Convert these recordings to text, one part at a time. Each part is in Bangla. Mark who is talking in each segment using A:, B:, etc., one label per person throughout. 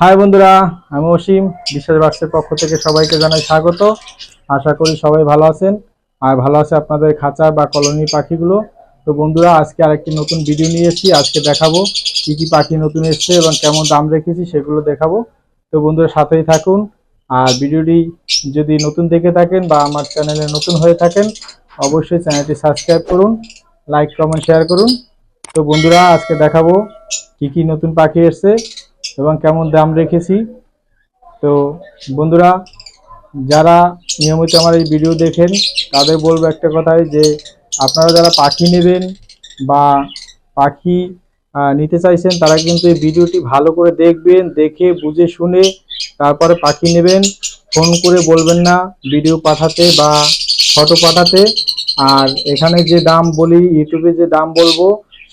A: হাই বন্ধুরা, আমি অসীম বিশ্বাস বাক্সের পক্ষ থেকে সবাইকে জানাই স্বাগত। আশা করি সবাই ভালো আছেন। আর ভালো আছে আপনাদের খাঁচা বা কলোনি পাখিগুলো। তো বন্ধুরা, আজকে আরেকটি নতুন ভিডিও নিয়ে এসেছি। আজকে দেখাবো কি কি পাখি নতুন এসছে এবং কেমন দাম রেখেছি সেগুলো দেখাবো। তো বন্ধুরা, সাথেই থাকুন। আর ভিডিওটি যদি নতুন দেখে থাকেন বা আমার চ্যানেলে নতুন হয়ে থাকেন, অবশ্যই চ্যানেলটি সাবস্ক্রাইব করুন, লাইক, কমেন্ট, শেয়ার করুন। তো বন্ধুরা, আজকে দেখাবো কি কি নতুন পাখি এসছে। এবং কেমন দাম রেখেছি। তো বন্ধুরা, যারা নিয়মিত আমার এই ভিডিও দেখেন, তাদের বলব একটা কথাই যে, আপনারা যারা পাখি নেবেন বা পাখি নিতে চাইছেন, তারা কিন্তু এই ভিডিওটি ভালো করে দেখবেন, দেখে, বুঝে, শুনে তারপরে পাখি নেবেন। ফোন করে বলবেন না ভিডিও পাঠাতে বা ফটো পাঠাতে। আর এখানে যে দাম বলি, ইউটিউবে যে দাম বলব,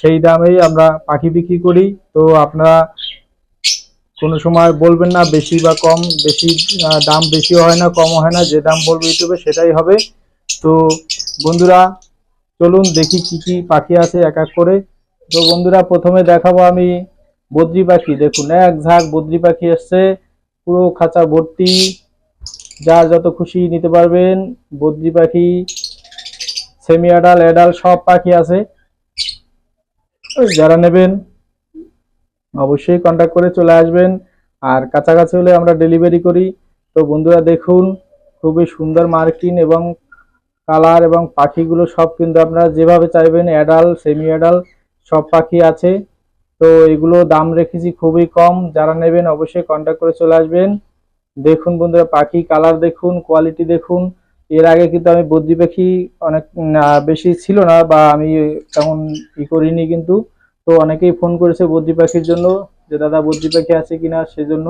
A: সেই দামেই আমরা পাখি বিক্রি করি। তো আপনারা কোনো সময় বলবেন না বেশি বা কম, বেশি দাম বেশি হয় না কম হয় না, যে দাম বলব ইউটিউবে সেটাই হবে। তো বন্ধুরা, চলুন দেখি কি কি পাখি আছে এক এক করে। তো বন্ধুরা, প্রথমে দেখাবো আমি বদ্রি পাখি। দেখুন, এক ঝাঁক বদ্রি পাখি এসছে, পুরো খাঁচা ভর্তি। যার যত খুশি নিতে পারবেন, বদ্রি পাখি সেমি অ্যাডাল অ্যাডাল সব পাখি আছে। যারা নেবেন অবশ্যই কন্ট্যাক্ট করে চলে আসবেন। আর কাছাকাছি হলে আমরা ডেলিভারি করি। তো বন্ধুরা, দেখুন, খুবই সুন্দর মার্কিন এবং কালার এবং পাখিগুলো সব কিন্তু আপনারা যেভাবে চাইবেন অ্যাডাল সেমি অ্যাডাল সব পাখি আছে। তো এগুলো দাম রেখেছি খুবই কম। যারা নেবেন অবশ্যই কন্ট্যাক্ট করে চলে আসবেন। দেখুন বন্ধুরা, পাখি কালার দেখুন কোয়ালিটি দেখুন। এর আগে কিন্তু আমি বদ্রি পাখি অনেক বেশি ছিল না বা আমি তেমন ই করিনি কিন্তু। তো অনেকেই ফোন করেছে বদ্রি পাখির জন্য যে, দাদা, বদ্রি পাখি আছে কিনা? সেজন্য।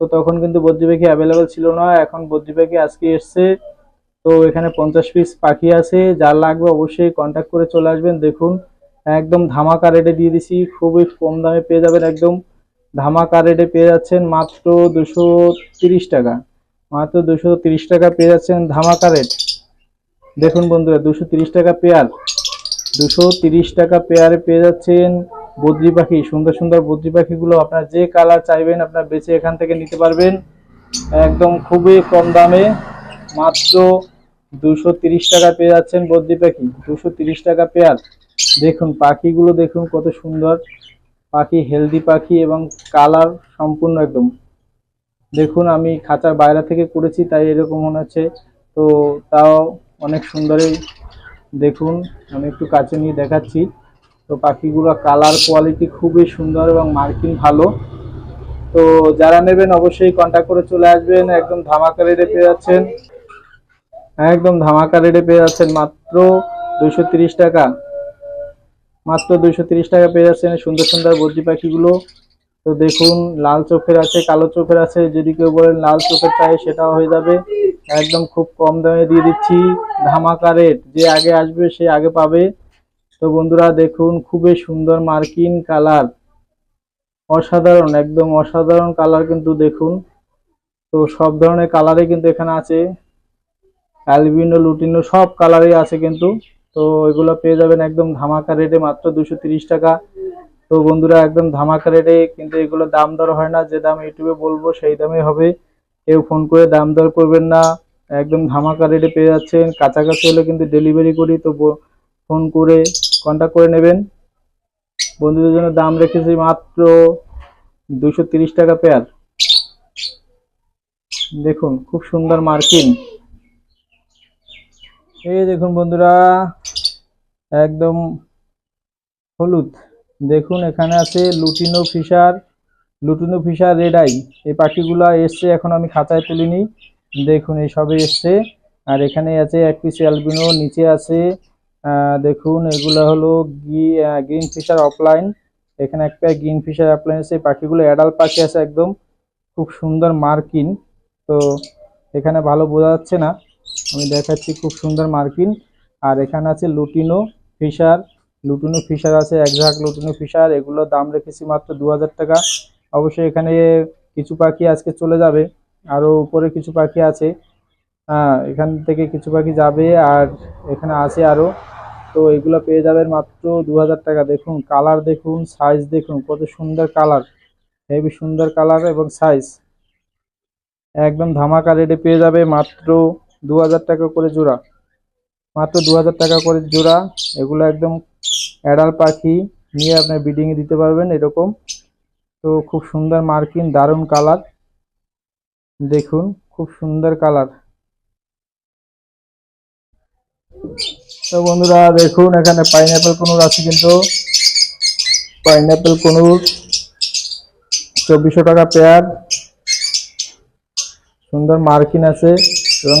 A: তো তখন কিন্তু বদ্রি পাখি অ্যাভেলেবেল ছিল না, এখন বদ্রি পাখি আজকে এসছে। তো এখানে পঞ্চাশ পিস পাখি আছে, যার লাগবে অবশ্যই কন্ট্যাক্ট করে চলে আসবেন। দেখুন, একদম ধামাকা রেটে দিয়ে দিছি, খুবই কম দামে পেয়ে যাবেন একদম। ধামাকা রেটে পেয়ে যাচ্ছেন মাত্র দুশো টাকা। মাত্র দুশো টাকা পেয়ে যাচ্ছেন ধামাকা রেট দেখুন বন্ধুরা, দুশো টাকা পেয়ার। দুশো তিরিশ টাকা পেয়ারে পেয়ে যাচ্ছেন বদ্রি পাখি। সুন্দর সুন্দর বদ্রি পাখিগুলো আপনার যে কালার চাইবেন, আপনার বেছে এখান থেকে নিতে পারবেন। একদম খুবই কম দামে মাত্র দুশো তিরিশ টাকা পেয়ে যাচ্ছেন বদ্রি পাখি। দুশো তিরিশ টাকা পেয়ার দেখুন, পাখিগুলো দেখুন কত সুন্দর। পাখি হেলদি পাখি এবং কালার সম্পূর্ণ একদম। দেখুন, আমি খাঁচার বাইরে থেকে করেছি, তাই এরকম মনে হচ্ছে। তো তাও অনেক সুন্দরই দেখুন, আমি একটু কাছে নিয়ে দেখাচ্ছি। তো পাখিগুলো কালার কোয়ালিটি খুবই সুন্দর এবং মার্কিং ভালো। তো যারা নেবেন অবশ্যই কন্ট্যাক্ট করে চলে আসবেন। একদম ধামাকা রেটে পেয়ে যাচ্ছেন। একদম ধামাকা রেটে পেয়ে যাচ্ছেন মাত্র দুইশো টাকা। মাত্র দুইশো টাকা পেয়ে যাচ্ছেন সুন্দর সুন্দর বদ্রি পাখিগুলো। তো দেখুন, লাল চোখের আছে, কালো চোখের আছে, যদি কেউ বলেন লাল চোখের চাই সেটাও হয়ে যাবে। একদম খুব কম দামে দিয়ে দিচ্ছি। ধামাকা রেট যে আগে আসবে, সে আগে পাবে। তো বন্ধুরা, দেখুন, খুবই সুন্দর মার্কিন কালার। অসাধারণ, একদম অসাধারণ কালার কিন্তু দেখুন। তো সব ধরনের কালারে কিন্তু এখানে আছে। অ্যালবিনো, লুটিনো, সব কালারই আছে কিন্তু। তো এগুলো পেয়ে যাবেন একদম ধামাকা রেটে মাত্র দুশো টাকা। তো বন্ধুরা, একদম ধামাকা রেটে কিন্তু এগুলো দাম দর হয় না। যে দাম ইউটিউবে বলব, সেই দামে হবে। কেউ ফোন করে দাম দর করবেন না। একদম ধামাকা রেটে পেয়ে যাচ্ছেন। কাছাকাছি হলে কিন্তু ডেলিভারি করি, তো ফোন করে কন্ট্যাক্ট করে নেবেন। বন্ধুদের জন্য দাম রেখেছি মাত্র দুশো টাকা পেয়ার দেখুন, খুব সুন্দর মার্কিন এই দেখুন বন্ধুরা, একদম হলুদ। দেখুন, এখানে আছে lutino Fischer lutino Fischer red eye এই পাখিগুলো এসছে, এখন আমি খাঁচায় তুলিনি দেখুন, এই সবে এসছে। আর এখানে আছে এক পিস অ্যালবিনো নিচে আছে দেখুন, এগুলো হলো গ্রিন ফিশার অফলাইন এখানে একটা গ্রিন ফিশার অফলাইন আছে পাখিগুলো অ্যাডাল্ট পাখি আছে একদম। খুব সুন্দর মার্কিন। তো এখানে ভালো বোঝা যাচ্ছে না। আমি দেখাচ্ছি খুব সুন্দর মার্কিন। আর এখানে আছে লুটিনো ফিশার লুটিনো ফিশার আছে, এক ঝাঁক লুটিনো ফিশার, এগুলোর দাম রেখেছি মাত্র দু হাজার টাকা। অবশ্যই এখানে কিছু পাখি আজকে চলে যাবে আরও উপরে কিছু পাখি আছে। হ্যাঁ এখান থেকে কিছু পাখি যাবে আর এখানে আছে আরও তো এগুলো পেয়ে যাবেন মাত্র দু হাজার টাকা। দেখুন, কালার দেখুন সাইজ দেখুন, কত সুন্দর কালার। হেভি সুন্দর কালার এবং সাইজ একদম ধামাকা রেটে পেয়ে যাবে মাত্র দু হাজার টাকা করে জোড়া। মাত্র দু হাজার টাকা করে জোড়া। এগুলো একদম অ্যাডাল পাখি নিয়ে আপনার ব্রিডিংয়ে দিতে পারবেন এরকম। তো খুব সুন্দর মার্কিন, দারুণ কালার দেখুন, খুব সুন্দর কালার তো বন্ধুরা, দেখুন, এখানে পাইনাপেল কোনুর আছে কিন্তু। পাইনাপেল কোনুর চব্বিশশো টাকা পেয়ার সুন্দর মার্কিন আছে এবং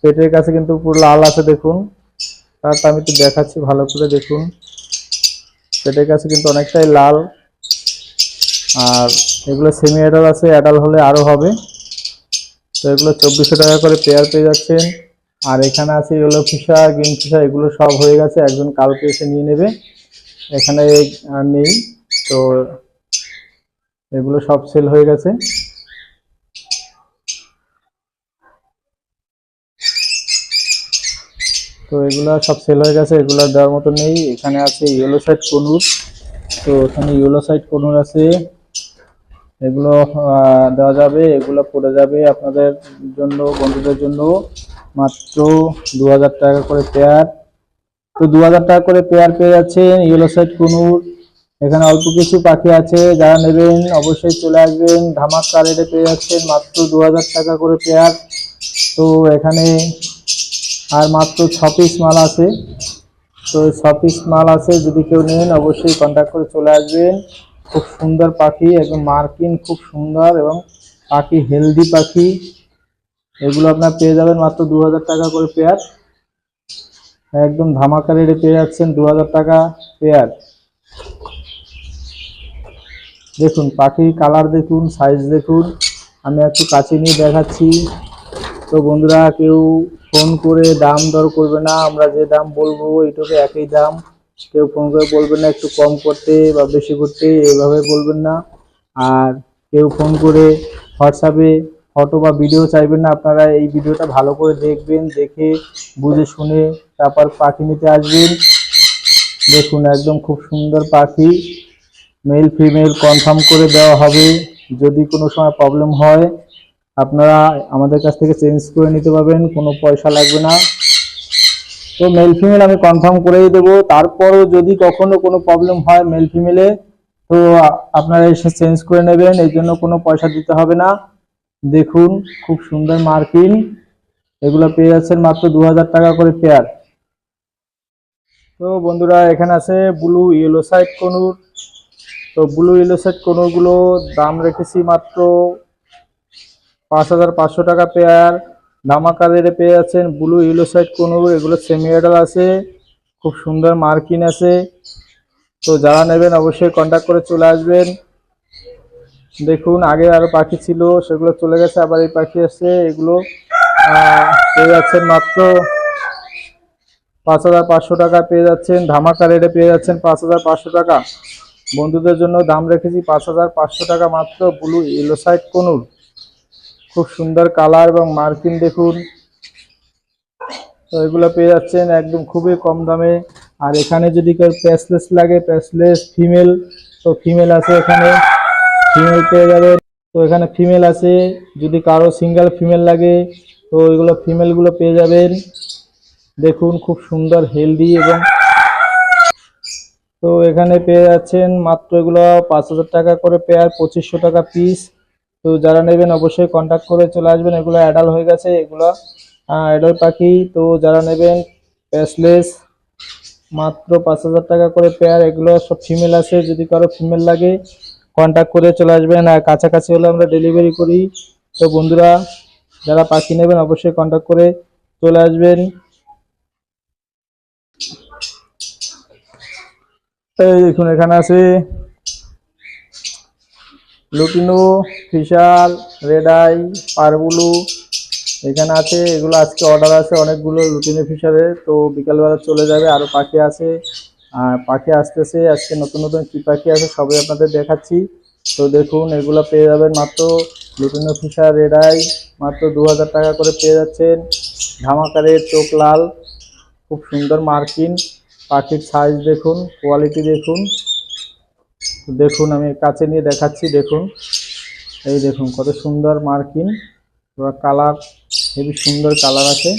A: পেটের কাছে কিন্তু পুরো লাল আছে, দেখুন। তারটা আমি একটু দেখাচ্ছি, ভালো করে দেখুন। পেটের কাছে কিন্তু অনেকটাই লাল। আর এগুলো সেমি অ্যাডাল আছে অ্যাডাল হলে আরও হবে। তো এগুলো চব্বিশশো টাকা করে পেয়ার পেয়ে যাচ্ছেন। আর এখানে আছে ইয়েলো ফিশা গ্রিন ফিশা এগুলো সব হয়ে গেছে। একজন কালকে এসে নিয়ে নেবে। এখানে আর নেই। তো এগুলো সব সেল হয়ে গেছে। তো এগুলো সব সেল হয়ে গেছে, এগুলো দেওয়ার মতো নেই। এখানে আছে ইয়েলো সাইড কনুর। তো এখানে ইয়েলো সাইড কনুর আছে। এগুলো দেওয়া যাবে, এগুলো পড়ে যাবে আপনাদের জন্য, বন্ধুদের জন্য। মাত্র দু হাজার টাকা করে পেয়ার তো দু হাজার টাকা করে পেয়ার পেয়ে যাচ্ছেন ইয়েলো সাইড কুনুর। এখানে অল্প কিছু পাখি আছে, যারা নেবেন অবশ্যই চলে আসবেন। ধামাকা রেটে পেয়ে যাচ্ছেন মাত্র দু হাজার টাকা করে পেয়ার তো এখানে আর মাত্র ছ পিস মাল আছে। তো ছ পিস মাল আছে, যদি কেউ নেন অবশ্যই কন্ট্যাক্ট করে চলে আসবেন। খুব সুন্দর পাখি, একদম মার্কিন, খুব সুন্দর এবং পাখি হেলদি পাখি। এগুলো আপনার পেয়ে যাবেন মাত্র দু হাজার টাকা করে পেয়ার একদম ধামাকা রেটে পেয়ে যাচ্ছেন দু হাজার টাকা পেয়ার দেখুন, পাখির কালার দেখুন সাইজ দেখুন। আমি একটু কাছে নিয়ে দেখাচ্ছি। তো বন্ধুরা, কেউ ফোন করে দাম দর করবে না, আমরা যে দাম বলব এইটুকু একই দাম। কেউ ফোন করে বলবেন না, একটু কম করতে বা বেশি করতে এভাবে বলবেন না। আর কেউ ফোন করে হোয়াটসঅ্যাপে ফটো বা ভিডিও চাইবেন না, আপনারা এই ভিডিওটা ভালো করে দেখবেন, দেখে, বুঝে শুনে তারপর পাখি নিতে আসবেন। দেখুন, একদম খুব সুন্দর পাখি। মেল ফিমেল কনফার্ম করে দেওয়া হবে। যদি কোনো সময় প্রবলেম হয় আপনারা আমাদের কাছ থেকে চেঞ্জ করে নিতে পারবেন, কোনো পয়সা লাগবে না। তো মেল ফিমেল আমি কনফার্ম করেই দেবো। তারপরও যদি কখনো কোনো প্রবলেম হয় মেল ফিমেলে তো আপনারা এসে চেঞ্জ করে নেবেন এই জন্য কোনো পয়সা দিতে হবে না। দেখুন, খুব সুন্দর মার্কিন এগুলো পেয়ে যাচ্ছেন মাত্র দু হাজার টাকা করে পেয়ার তো বন্ধুরা, এখানে আছে ব্লু ইয়েলো সাইড কনুর। তো ব্লু ইয়েলো সাইড কনুরগুলো দাম রেখেছি মাত্র পাঁচ হাজার পাঁচশো টাকা পেয়ার ধামাকা রেটে পেয়ে যাচ্ছেন ব্লু ইয়েলো সাইড কনুর এগুলো সেমি অ্যাডাল আছে, খুব সুন্দর মার্কিন আছে। তো যারা নেবেন অবশ্যই কন্ট্যাক্ট করে চলে আসবেন। দেখুন, আগে আরও পাখি ছিল, সেগুলো চলে গেছে, আবার এই পাখি আসছে, এগুলো পেয়ে যাচ্ছেন মাত্র পাঁচ হাজার পাঁচশো টাকা পেয়ে যাচ্ছেন, ধামাকা রেটে পেয়ে যাচ্ছেন পাঁচ হাজার পাঁচশো টাকা। বন্ধুদের জন্য দাম রেখেছি পাঁচ হাজার পাঁচশো টাকা মাত্র ব্লু ইয়েলো সাইড কনুর খুব সুন্দর কালার এবং মার্কিন দেখুন। তো এগুলো পেয়ে যাচ্ছেন একদম খুবই কম দামে। আর এখানে যদি কেউ প্যাসলেস লাগে, প্যাসলেস ফিমেল, তো ফিমেল আছে এখানে। ফিমেল পেয়ে যাবে তো এখানে ফিমেল আছে। যদি কারও সিঙ্গেল ফিমেল লাগে, তো এগুলো ফিমেলগুলো পেয়ে যাবেন। দেখুন খুব সুন্দর, হেলদি এবং তো এখানে পেয়ে যাচ্ছেন মাত্র এগুলো পাঁচ হাজার টাকা করে পেয়ার, পঁচিশশো টাকা পিস। তো যারা নেবেন অবশ্যই কন্ট্যাক্ট করে চলে আসবেন। এগুলো অ্যাডাল হয়ে গেছে, এগুলো অ্যাডাল পাখি। তো যারা নেবেন প্যাসলেস মাত্র পাঁচ হাজার টাকা করে পেয়ার এগুলো সব ফিমেল আছে, যদি কারও ফিমেল লাগে কন্ট্যাক্ট করে চলে আসবেন। আর কাছাকাছি হলে আমরা ডেলিভারি করি। তো বন্ধুরা, যারা পাখি নেবেন অবশ্যই কন্ট্যাক্ট করে চলে আসবেন। এই দেখুন, এখানে আছে lutino Fischer red eye parblue এখানে আছে। এগুলো আজকে অর্ডার আছে অনেকগুলো লুটিনো ফিশারে তো বিকালবেলা চলে যাবে আরও পাখি আছে। আর পাখি আসতেছে, আজকে নতুন নতুন কী পাখি আছে সবই আপনাদের দেখাচ্ছি। তো দেখুন, এগুলো পেয়ে যাবেন মাত্র লুটিনো ফিশার রেড আই মাত্র দু হাজার টাকা করে পেয়ে যাচ্ছেন। ধামাকারের চোখ লাল, খুব সুন্দর মার্কিন। পাখির সাইজ দেখুন কোয়ালিটি দেখুন। দেখুন, আমি কাছে নিয়ে দেখাচ্ছি, দেখুন। এই দেখুন, কত সুন্দর মার্কিন। পুরো কালার হেবি সুন্দর কালার আছে।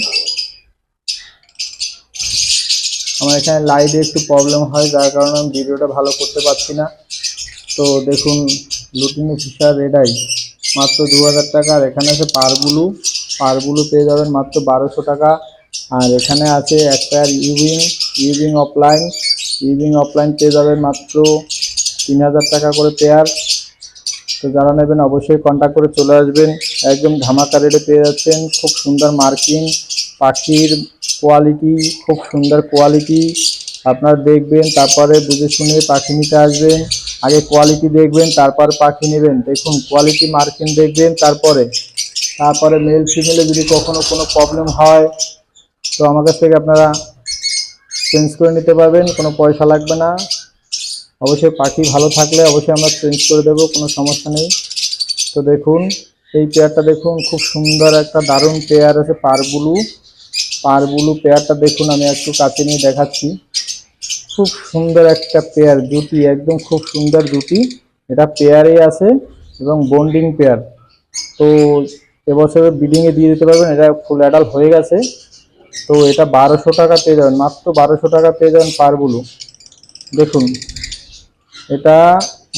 A: আমার এখানে লাইটে একটু প্রবলেম হয়, যার কারণে আমি ভিডিওটা ভালো করতে পারছি না। তো দেখুন লুটিনো ফিশার রেডাই মাত্র দু হাজার টাকা, আর এখানে আছে পারগুলো পারগুলো পেয়ে যাবেন মাত্র বারোশো টাকা। আর এখানে আছে একটা ইউবিং ইউবিং অফলাইন ইউবিং অফলাইন পেয়ে যাবেন মাত্র তিন হাজার টাকা করে পেয়ার তো যারা নেবেন অবশ্যই কন্ট্যাক্ট করে চলে আসবেন। একদম ধামাকা রেটে পেয়ে যাচ্ছেন। খুব সুন্দর মার্কিং পাখির কোয়ালিটি খুব সুন্দর কোয়ালিটি আপনারা দেখবেন, তারপরে বুঝে শুনে পাখি নিতে আসবেন। আগে কোয়ালিটি দেখবেন, তারপর পাখি নেবেন। দেখুন কোয়ালিটি মার্কিং দেখবেন, তারপরে। তারপরে মেল ফিমেলে যদি কখনো কোনো প্রবলেম হয়, তো কাছ থেকে আপনারা চেঞ্জ করে নিতে পারবেন। কোনো পয়সা লাগবে না। অবশ্যই পাখি ভালো থাকলে অবশ্যই আমরা চেঞ্জ করে দেবো, কোনো সমস্যা নেই। তো দেখুন, এই পেয়ারটা দেখুন, খুব সুন্দর একটা দারুণ পেয়ার আছে পারবুলু। পারবুলু পেয়ারটা দেখুন, আমি একটু কাছে নিয়ে দেখাচ্ছি। খুব সুন্দর একটা পেয়ার জুটি একদম খুব সুন্দর জুটি এটা পেয়ারে আছে এবং বন্ডিং পেয়ার। তো এবছর বিডিংয়ে দিয়ে দিতে পারবেন, এটা ফুল অ্যাডাল্ট হয়ে গেছে। তো এটা বারোশো টাকা পেয়ে যাবেন, মাত্র বারোশো টাকা পেয়ে যাবেন পারগুলো দেখুন এটা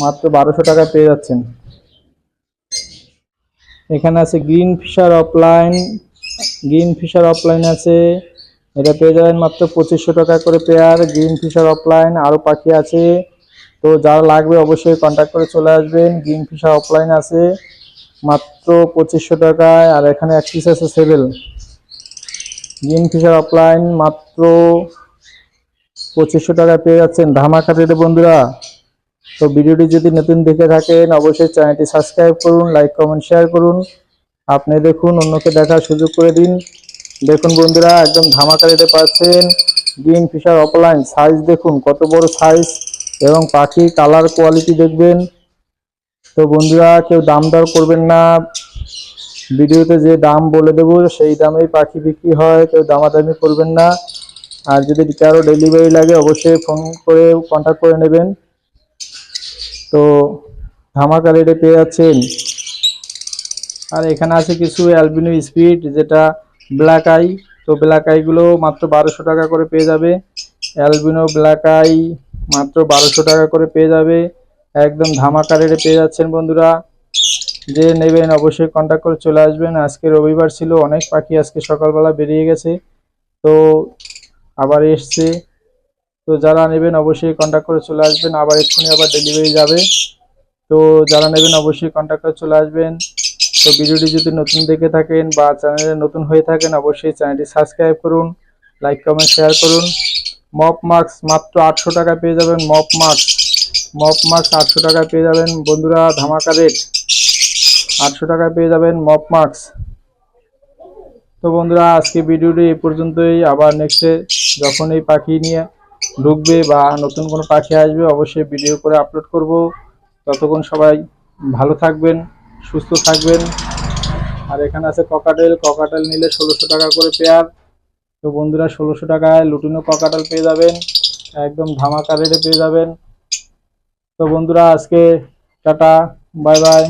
A: মাত্র বারোশো টাকা পেয়ে যাচ্ছেন। এখানে আছে green Fischer offline, green Fischer offline আছে, এটা পেয়ে যাবেন মাত্র পঁচিশশো টাকা করে পেয়ার, গ্রিন ফিশার অফলাইন আরও পাখি আছে। তো যারা লাগবে অবশ্যই কন্ট্যাক্ট করে চলে আসবেন, গ্রিন ফিশার অফলাইন আছে, মাত্র পঁচিশশো টাকায়, আর এখানে এক পিস আছে সেভেল। গ্রিন ফিশার অফলাইন মাত্র পঁচিশশো টাকায় পেয়ে যাচ্ছেন। ধামাকা রেটে বন্ধুরা। তো ভিডিওটি যদি নতুন দেখে থাকেন, অবশ্যই চ্যানেলটি সাবস্ক্রাইব করুন, লাইক, কমেন্ট, শেয়ার করুন। আপনি দেখুন, অন্যকে দেখার সুযোগ করে দিন। দেখুন বন্ধুরা, একদম ধামাকা রেটে পাচ্ছেন। গ্রিন ফিশার অপলাইন সাইজ দেখুন, কত বড় সাইজ এবং পাখির কালার কোয়ালিটি দেখবেন। তো বন্ধুরা, কেউ দাম দর করবেন না। ভিডিওতে যে দাম বলে দেবো, সেই দামেই পাখি বিক্রি হয়, কেউ দামাদামি করবেন না। আর যদি কারও ডেলিভারি লাগে, অবশ্যই ফোন করে কন্ট্যাক্ট করে নেবেন। তো ধামাকা রেটে পেয়ে যাচ্ছেন। আর এখানে আছে কিছু অ্যালবিনো স্পিড যেটা ব্ল্যাক আই তো ব্ল্যাক আইগুলো মাত্র বারোশো টাকা করে পেয়ে যাবে। অ্যালবিনো ব্ল্যাক আই মাত্র বারোশো টাকা করে পেয়ে যাবে। একদম ধামাকা রেটে পেয়ে যাচ্ছেন বন্ধুরা। যে নেবেন অবশ্যই কন্ট্যাক্ট করে চলে আসবেন। আজকে রবিবার ছিল, অনেক পাখি আজকে সকালবেলা বেরিয়ে গেছে। তো আবার এসছে। তো যারা নেবেন অবশ্যই কন্ট্যাক্ট করে চলে আসবেন। আবার এক্ষুনি আবার ডেলিভারি যাবে। তো যারা নেবেন অবশ্যই কন্ট্যাক্ট করে চলে আসবেন। তো ভিডিওটি যদি নতুন দেখে থাকেন বা চ্যানেলে নতুন হয়ে থাকেন, অবশ্যই চ্যানেলটি সাবস্ক্রাইব করুন লাইক কমেন্ট শেয়ার করুন। মপ মার্কস মাত্র আটশো টাকা পেয়ে যাবেন মপ মার্কস মপ মার্কস আটশো টাকা পেয়ে যাবেন। বন্ধুরা, ধামাকা রেট আটশো টাকা পেয়ে যাবেন মপ মার্কস তো বন্ধুরা, আজকে ভিডিওটি এই পর্যন্তই। আবার নেক্সটে যখন এই পাখি নিয়ে ঢুকবে বা নতুন কোনো পাখি আসবে, অবশ্যই ভিডিও করে আপলোড করব। ততক্ষণ সবাই ভালো থাকবেন, সুস্থ থাকবেন। আর এখানে আছে ককাটেল ককাটেল নিলে ষোলোশো টাকা করে পেয়ার তো বন্ধুরা, ষোলোশো টাকায় লুটিনো ককাটেল পেয়ে যাবেন, একদম ধামাকা রেটে পেয়ে যাবেন। তো বন্ধুরা, আজকে টাটা বাই বাই